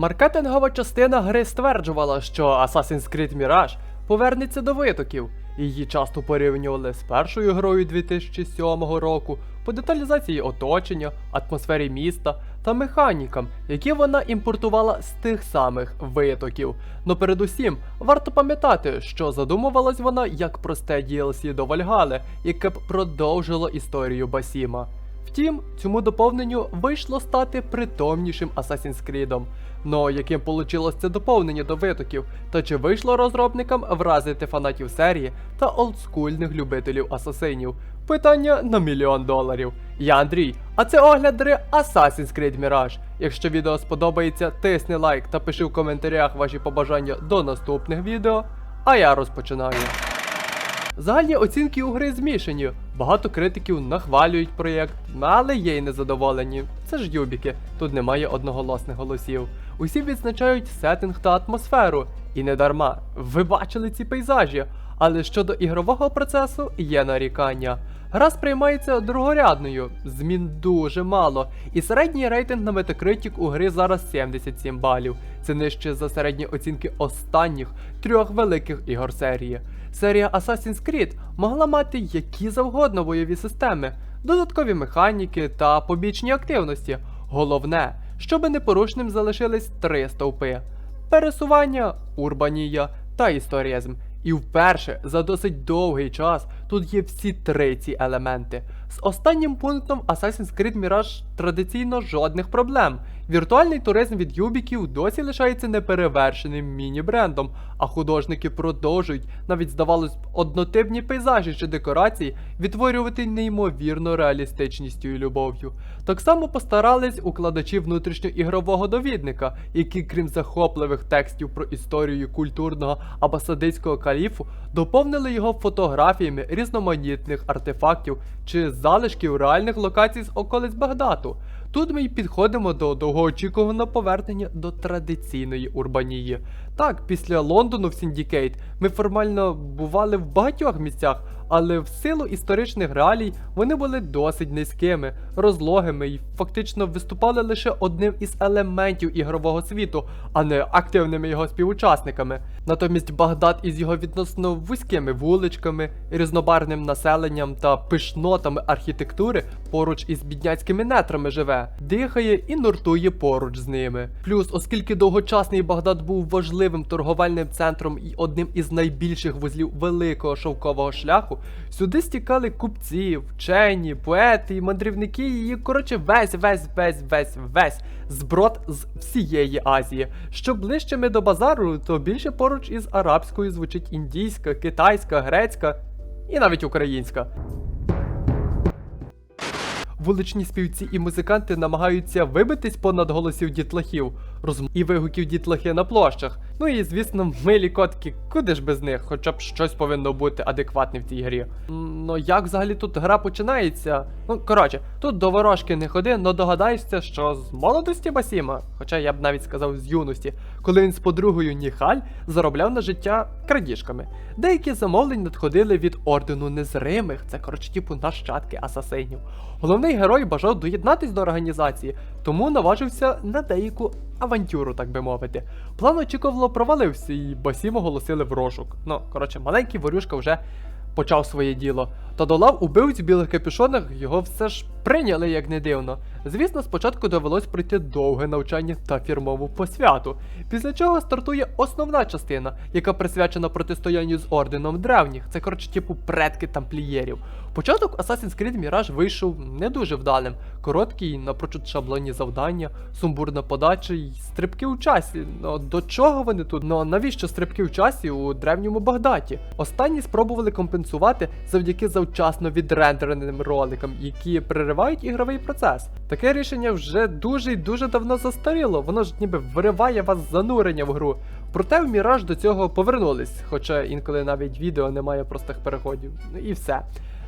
Маркетингова частина гри стверджувала, що Assassin's Creed Mirage повернеться до витоків. Її часто порівнювали з першою грою 2007 року по деталізації оточення, атмосфері міста та механікам, які вона імпортувала з тих самих витоків. Но передусім варто пам'ятати, що задумувалась вона як просте DLC до Вальгали, яке б продовжило історію Басіма. Втім, цьому доповненню вийшло стати притомнішим Assassin's Creed. Но яким получилось це доповнення до витоків, та чи вийшло розробникам вразити фанатів серії та олдскульних любителів асасинів? Питання на мільйон доларів. Я Андрій, а це огляд гри Assassin's Creed Mirage. Якщо відео сподобається, тисни лайк та пиши в коментарях ваші побажання до наступних відео. А я розпочинаю. Загальні оцінки у гри змішані. Багато критиків нахвалюють проєкт, але є й незадоволені. Це ж юбіки, тут немає одноголосних голосів. Усі відзначають сеттинг та атмосферу. І не дарма. Ви бачили ці пейзажі. Але щодо ігрового процесу є нарікання. Гра сприймається другорядною, змін дуже мало, і середній рейтинг на Metacritic у гри зараз 77 балів. Це нижче за середні оцінки останніх трьох великих ігор серії. Серія Assassin's Creed могла мати які завгодно бойові системи, додаткові механіки та побічні активності. Головне, щоб непорушним залишились три стовпи: пересування, урбанія та історизм. І вперше за досить довгий час тут є всі три ці елементи. З останнім пунктом Assassin's Creed Mirage традиційно жодних проблем. Віртуальний туризм від юбіків досі лишається неперевершеним міні-брендом, а художники продовжують, навіть здавалось б, однотипні пейзажі чи декорації відтворювати неймовірно реалістичністю і любов'ю. Так само постарались укладачі внутрішньоігрового довідника, які, крім захопливих текстів про історію культурного або садицького каліфу, доповнили його фотографіями різноманітних артефактів чи залишків реальних локацій з околиць Багдату. Тут ми й підходимо до довгоочікуваного повернення до традиційної урбанії. Так, після Лондону в Сіндікейт ми формально бували в багатьох місцях, але в силу історичних реалій вони були досить низькими, розлогими і фактично виступали лише одним із елементів ігрового світу, а не активними його співучасниками. Натомість Багдад із його відносно вузькими вуличками, різнобарним населенням та пишнотами архітектури поруч із бідняцькими нетрами живе, дихає і нуртує поруч з ними. Плюс, оскільки довгочасний Багдад був важливим торговельним центром і одним із найбільших вузлів великого шовкового шляху, сюди стікали купці, вчені, поети мандрівники, і коротше весь, весь, весь, весь, весь зброд з всієї Азії. Що ближче ми до базару, то більше поруч із арабською звучить індійська, китайська, грецька і навіть українська. Вуличні співці і музиканти намагаються вибитись понад голосів дітлахів, розм і вигуків дітлахи на площах. Ну і звісно, милі котки, куди ж без них, хоча б щось повинно бути адекватне в цій грі. Ну як взагалі тут гра починається? Ну коротше, тут до ворожки не ходи, но догадаєшся, що з молодості Басіма, хоча я б навіть сказав з юності, коли він з подругою Ніхаль заробляв на життя крадіжками. Деякі замовлення надходили від ордену незримих, це коротше, типу нащадки асасинів. Головний герой бажав доєднатись до організації, тому наважився на деяку авантюру, так би мовити. План очікувало провалився, і Басім оголосили в розшук. Ну, коротше, маленький ворюшка вже почав своє діло. Та до лав убивць білих капюшонах його все ж прийняли, як не дивно. Звісно, спочатку довелось пройти довге навчання та фірмову посвяту, після чого стартує основна частина, яка присвячена протистоянню з орденом древніх. Це коротше, типу предки тамплієрів. Початок Assassin's Creed Mirage вийшов не дуже вдалим. Короткий, напрочуд шаблонні завдання, сумбурна подача і стрибки у часі. Ну до чого вони тут? Ну навіщо стрибки в часі у древньому Багдаті? Останні спробували компенсувати завдяки завчасно відрендереним роликам, які переривають ігровий процес. Таке рішення вже дуже і дуже давно застаріло, воно ж ніби вириває вас занурення в гру. Проте в Міраж до цього повернулись, хоча інколи навіть відео немає простих переходів. Ну і все.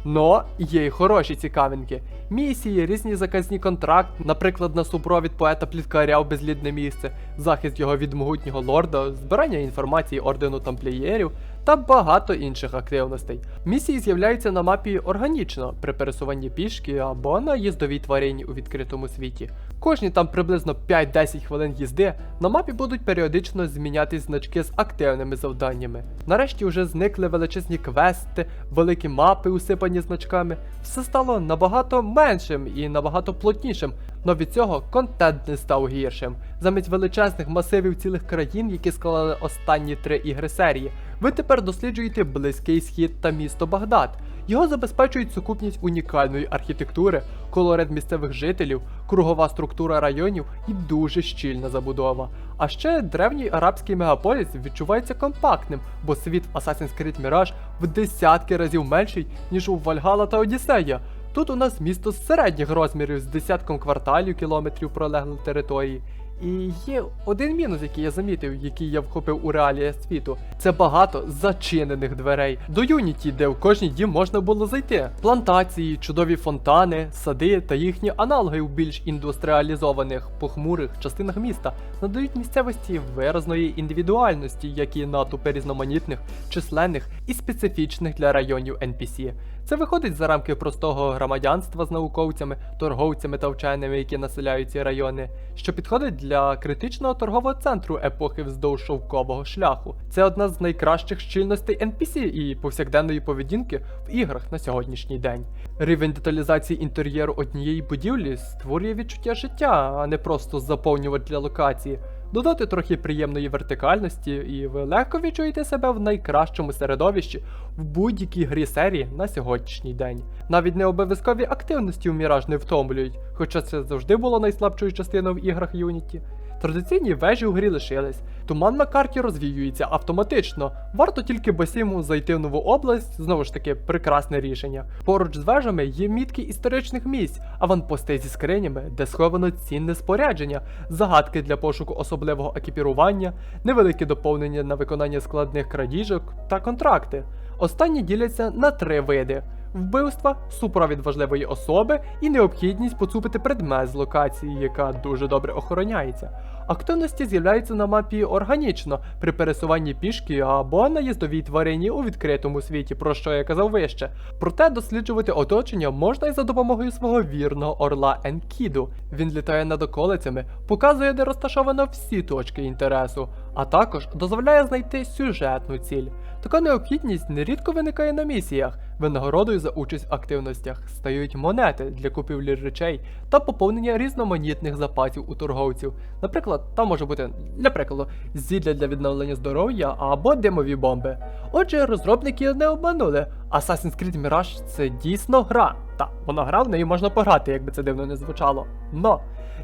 Но є й хороші цікавинки. Місії, різні заказні контракти, наприклад, на супровід поета пліткаря в безлідне місце, захист його від могутнього лорда, збирання інформації ордену тамплієрів та багато інших активностей. Місії з'являються на мапі органічно при пересуванні пішки або на їздовій тварині у відкритому світі. Кожні там приблизно 5-10 хвилин їзди на мапі будуть періодично змінятись значки з активними завданнями. Нарешті вже зникли величезні квести, великі мапи усипані значками. Все стало набагато меншим і набагато плотнішим, но від цього контент не став гіршим. Замість величезних масивів цілих країн, які склали останні три ігри серії, ви тепер досліджуєте близький схід та місто Багдад. Його забезпечують сукупність унікальної архітектури, колорит місцевих жителів, кругова структура районів і дуже щільна забудова. А ще древній арабський мегаполіс відчувається компактним, бо світ в Assassin's Creed Mirage в десятки разів менший, ніж у Вальгала та Одіссея. Тут у нас місто середніх розмірів з десятком кварталів кілометрів пролеглої території. І є один мінус, який я замітив, який я вхопив у реаліях світу. Це багато зачинених дверей. До Юніті, де в кожній дім можна було зайти. Плантації, чудові фонтани, сади та їхні аналоги в більш індустріалізованих, похмурих частинах міста надають місцевості виразної індивідуальності, як і натупи різноманітних, численних і специфічних для районів NPC. Це виходить за рамки простого громадянства з науковцями, торговцями та вченими, які населяють ці райони, що підходить для критичного торгового центру епохи вздовж шовкового шляху. Це одна з найкращих щільностей NPC і повсякденної поведінки в іграх на сьогоднішній день. Рівень деталізації інтер'єру однієї будівлі створює відчуття життя, а не просто заповнювач для локації. Додати трохи приємної вертикальності, і ви легко відчуєте себе в найкращому середовищі в будь-якій грі серії на сьогоднішній день. Навіть не обов'язкові активності в Міраж не втомлюють, хоча це завжди було найслабшою частиною в іграх Unity. Традиційні вежі у грі лишились. Туман на карті розвіюється автоматично. Варто тільки басіму зайти в нову область, знову ж таки, прекрасне рішення. Поруч з вежами є мітки історичних місць, аванпости зі скринями, де сховано цінне спорядження, загадки для пошуку особливого екіпірування, невеликі доповнення на виконання складних крадіжок та контракти. Останні діляться на три види. Вбивства, супровід важливої особи і необхідність поцупити предмет з локації, яка дуже добре охороняється. Активності з'являються на мапі органічно при пересуванні пішки або на їздовій тварині у відкритому світі, про що я казав вище. Проте досліджувати оточення можна і за допомогою свого вірного орла Енкіду. Він літає над околицями, показує, де розташовано всі точки інтересу, а також дозволяє знайти сюжетну ціль. Така необхідність нерідко виникає на місіях. Винагородою за участь в активностях стають монети для купівлі речей та поповнення різноманітних запасів у торговців. Наприклад, там може бути, для прикладу, зілля для відновлення здоров'я або димові бомби. Отже, розробники не обманули. Assassin's Creed Mirage це дійсно гра. Та, вона гра, в неї можна пограти, якби це дивно не звучало. Но,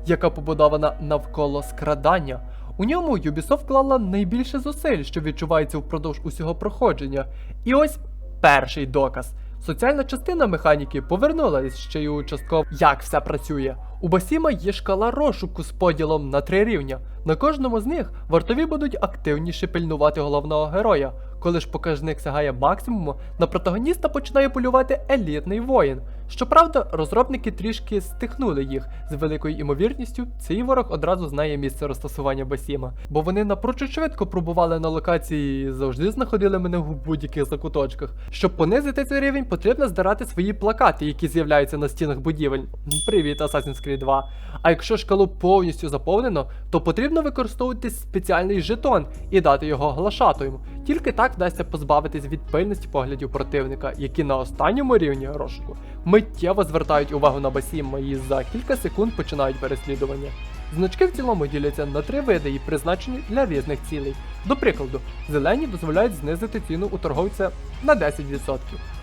яка побудована навколо скрадання. У ньому Ubisoft вклала найбільше зусиль, що відчувається впродовж усього проходження. І ось перший доказ. Соціальна частина механіки повернулась ще й у частково як все працює. У Басіма є шкала розшуку з поділом на три рівня. На кожному з них вартові будуть активніше пильнувати головного героя. Коли ж показник сягає максимуму, на протагоніста починає полювати елітний воїн. Щоправда, розробники трішки стихнули їх з великою імовірністю. Цей ворог одразу знає місце розтасування Басіма, бо вони напрочуд швидко пробували на локації і завжди знаходили мене в будь-яких закуточках. Щоб понизити цей рівень, потрібно здирати свої плакати, які з'являються на стінах будівель. Привіт, Assassin's Creed 2. А якщо шкалу повністю заповнено, то потрібно використовувати спеціальний жетон і дати його глашатою. Тільки так вдасться позбавитись від пильності поглядів противника, які на останньому рівні розшуку миттєво звертають увагу на Басіма і за кілька секунд починають переслідування. Значки в цілому діляться на три види і призначені для різних цілей. До прикладу, зелені дозволяють знизити ціну у торговця на 10%.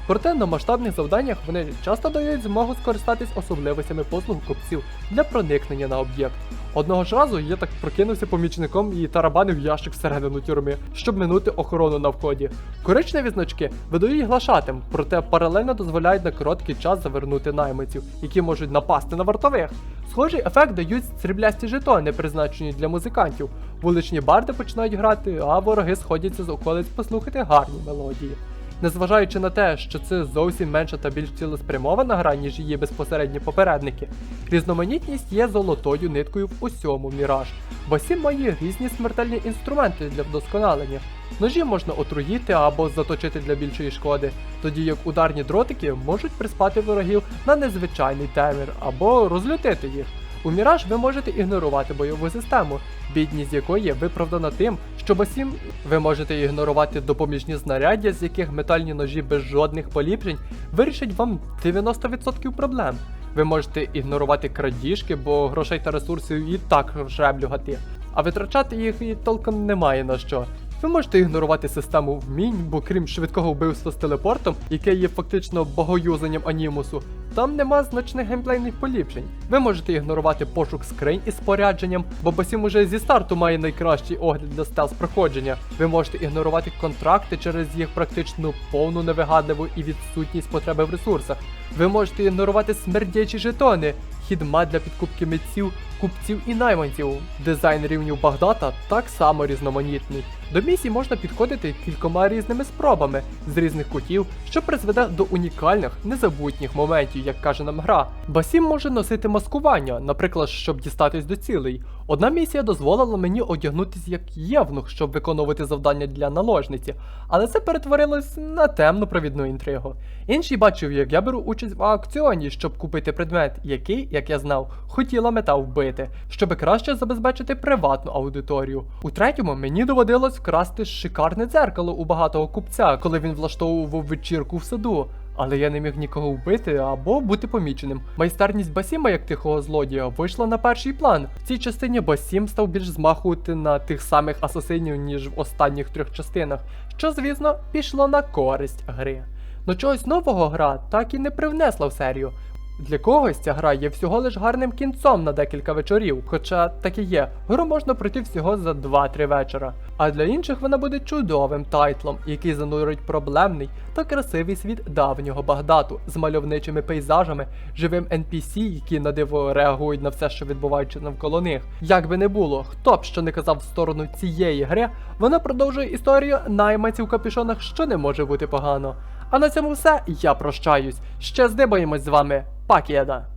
Проте на масштабних завданнях вони часто дають змогу скористатись особливостями послуг купців для проникнення на об'єкт. Одного ж разу я так прокинувся помічником і тарабанив ящик всередину тюрми, щоб минути охорону на вході. Коричневі значки видають глашатим, проте паралельно дозволяють на короткий час завернути найманців, які можуть напасти на вартових. Схожий ефект дають сріблясті жетони, призначені для музикантів. Вуличні барди починають грати, а вороги сходяться з околиць послухати гарні мелодії. Незважаючи на те, що це зовсім менша та більш цілеспрямована гра, ніж її безпосередні попередники, різноманітність є золотою ниткою в усьому міраж, бо сім має різні смертельні інструменти для вдосконалення. Ножі можна отруїти або заточити для більшої шкоди, тоді як ударні дротики можуть приспати ворогів на незвичайний темір або розлютити їх. У Міраж ви можете ігнорувати бойову систему, бідність якої виправдана тим, що басім ви можете ігнорувати допоміжні знаряддя, з яких метальні ножі без жодних поліпшень вирішать вам 90% проблем. Ви можете ігнорувати крадіжки, бо грошей та ресурсів і так жеблюгати, а витрачати їх і толком немає на що. Ви можете ігнорувати систему вмінь, бо крім швидкого вбивства з телепортом, яке є фактично богоюзанням анімусу, там нема значних геймплейних поліпшень. Ви можете ігнорувати пошук скринь із спорядженням, бо Басім уже зі старту має найкращий огляд для стелс проходження. Ви можете ігнорувати контракти через їх практично повну невигадливу і відсутність потреби в ресурсах. Ви можете ігнорувати смердячі жетони, хідма для підкупки митців, купців і найманців. Дизайн рівнів Багдата так само різноманітний. До місій можна підходити кількома різними спробами з різних кутів, що призведе до унікальних, незабутніх моментів, як каже нам гра. Басім може носити маскування, наприклад, щоб дістатись до цілей. Одна місія дозволила мені одягнутися як євнух, щоб виконувати завдання для наложниці, але це перетворилось на темну провідну інтригу. Інший бачив, як я беру участь в аукціоні, щоб купити предмет, який, як я знав, хотіла мета вбити, щоб краще забезпечити приватну аудиторію. У третьому мені доводилось вкрасти шикарне дзеркало у багатого купця, коли він влаштовував вечірку в саду. Але я не міг нікого вбити або бути поміченим. Майстерність Басіма як тихого злодія вийшла на перший план. В цій частині Басім став більш змахувати на тих самих асасинів, ніж в останніх трьох частинах, що, звісно, пішло на користь гри. Но чогось нового гра так і не привнесла в серію. Для когось ця гра є всього лиш гарним кінцом на декілька вечорів, хоча так і є, гру можна пройти всього за 2-3 вечора. А для інших вона буде чудовим тайтлом, який занурить проблемний та красивий світ давнього Багдату з мальовничими пейзажами, живим NPC, які на диво реагують на все, що відбувається навколо них. Як би не було, хто б що не казав в сторону цієї гри, вона продовжує історію найманців в капюшонах, що не може бути погано. А на цьому все. Я прощаюсь. Ще здибаємось з вами. paquera